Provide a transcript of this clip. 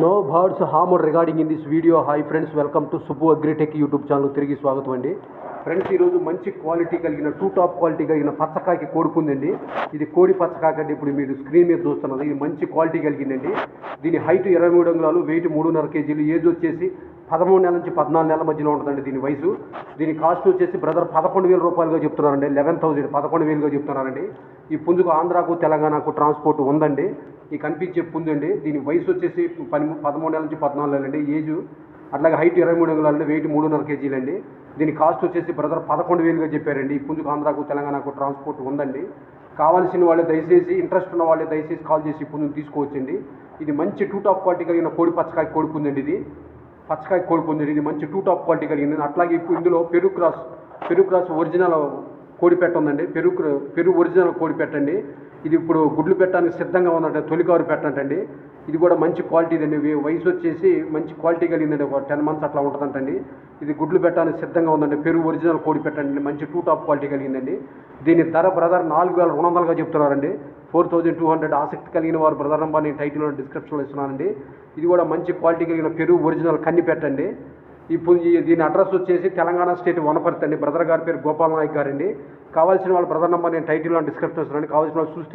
No birds harmed regarding in this video. Hi friends welcome to Subbu Agritech YouTube channel తిరిగి స్వాగతం అండి. Friends ఈరోజు మంచి quality కలిగిన టూ టాప్ క్వాలిటీ కలిగిన పచ్చకాకి కోడుకుందండి ఇది కోడి పచ్చకాకి అండి ఇప్పుడు మీరు స్క్రీన్ మీద చూస్తున్నది. ఇది మంచి క్వాలిటీ కలిగిందండి. దీని హైట్ ఇరవై మూడు అంగుళాలు వెయిట్ మూడున్నర కేజీలు. ఏజ్ వచ్చేసి పదమూడు నెలల నుంచి పద్నాలుగు నెలల మధ్యలో ఉంటుందండి దీని వయసు. దీని కాస్ట్ వచ్చేసి బ్రదర్ పదకొండు వేల రూపాయలుగా చెప్తున్నారండి. లెవెన్ థౌసండ్ పదకొండు వేలుగా చెప్తున్నారండి. ఈ పుంజుకు ఆంధ్రాకు తెలంగాణకు ట్రాన్స్పోర్ట్ ఉందండి. ఈ కనిపించే పుంజు అండి. దీని వయసు వచ్చేసి పని పదమూడు నెలల నుంచి పద్నాలుగు నెలలండి. అండి ఏజ్ అట్లాగే హైట్ ఇరవై మూడు అండి వెయిట్ మూడున్నర కేజీలు అండి దీని కాస్ట్ వచ్చేసి బ్రదర్ పదకొండు వేలుగా చెప్పారండి. ఈ పుంజుకు ఆంధ్రాకు తెలంగాణకు ట్రాన్స్పోర్ట్ ఉందండి. కావాల్సిన వాళ్ళు దయచేసి ఇంట్రెస్ట్ ఉన్న వాళ్ళు దయచేసి కాల్ చేసి ఈ పుంజుని తీసుకోవచ్చండి. ఇది మంచి టూ టాప్ క్వాలిటీ కలిగిన కోడి పచ్చకాయ కోడి పుంజండి ఇది. పచ్చకాయ కోడి పుంజండి ఇది మంచి టూ టాప్ క్వాలిటీ కలిగింది అట్లాగే ఇప్పుడు ఇందులో పెరుగు క్రాస్ పెరుగు క్రాస్ ఒరిజినల్ కోడి పెట్ట ఉందండి పెరు పెరు ఒరిజినల్ కోడి పెట్టండి ఇది ఇప్పుడు గుడ్లు పెట్టడానికి సిద్ధంగా ఉందంటే తొలికారు పెట్టండి ఇది కూడా మంచి క్వాలిటీ అండి వయసు వచ్చేసి మంచి క్వాలిటీ కలిగిందండి ఒక టెన్ మంత్స్ అట్లా ఉంటుందంటండి. ఇది గుడ్లు పెట్టడానికి సిద్ధంగా ఉందండి. పెరుగు ఒరిజినల్ కోడి పెట్టండి మంచి టూ టాప్ క్వాలిటీ కలిగిందండి దీని ధర బ్రదర్ నాలుగు వేల రెండు వందలుగా చెప్తున్నారండి. ఫోర్ థౌజండ్ టూ హండ్రెడ్ ఆసక్తి కలిగిన వారు బ్రదర్ నెంబర్ నేను టైటిల్లో డిస్క్రిప్షన్లో ఇస్తున్నానండి. ఇది కూడా మంచి క్వాలిటీ కలిగిన పెరుగు ఒరిజినల్ కన్ని పెట్టండి. ఇప్పుడు దీని అడ్రస్ వచ్చేసి తెలంగాణ స్టేట్ వనపర్తి అండి. బ్రదర్ గారి పేరు గోపాల్ నాయక్ గారండి. కావాల్సిన వాళ్ళ బ్రదర్ నంబర్ నేను టైటిల్లో డిస్క్రిప్షన్ ఇస్తున్నాను. కావాల్సిన వాళ్ళు చూసి